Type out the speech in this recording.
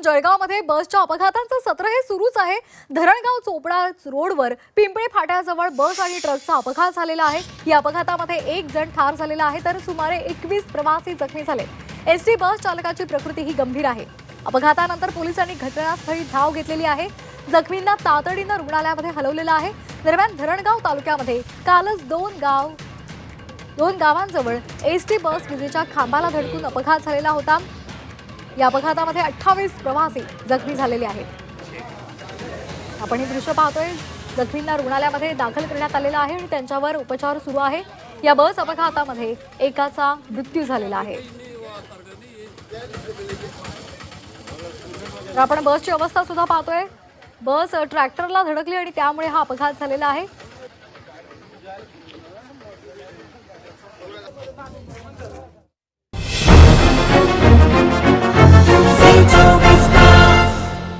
पासून जळगावमध्ये बसच्या अपघातांचं सत्र हे सुरूच आहे. धरणगाव चोपडा रोडवर पिंपळे फाट्याजवळ बस आणि ट्रकचा अपघात झालेला आहे. या अपघातामध्ये एक जण ठार झालेला आहे तर सुमारे एकवीस प्रवासी जखमी झाले. एस टी बस चालकाची प्रकृती ही गंभीर आहे. अपघातानंतर पोलिसांनी घटनास्थळी धाव घेतलेली आहे. जखमींना तातडीनं रुग्णालयामध्ये हलवलेलं आहे. दरम्यान धरणगाव तालुक्यामध्ये कालच दोन गाव दोन गावांजवळ एस टी बस विजेच्या खांबाला धडकून अपघात झालेला होता. या अपघातामध्ये अठ्ठावीस प्रवासी जखमी झालेले आहेत. आपण हे दृश्य पाहतोय. जखमींना रुग्णालयामध्ये दाखल करण्यात आलेला आहे आणि त्यांच्यावर उपचार सुरू आहे. या बस अपघातामध्ये एकाचा मृत्यू झालेला आहे. तर आपण बसची अवस्था सुद्धा पाहतोय. बस ट्रॅक्टरला धडकली आणि त्यामुळे हा अपघात झालेला आहे.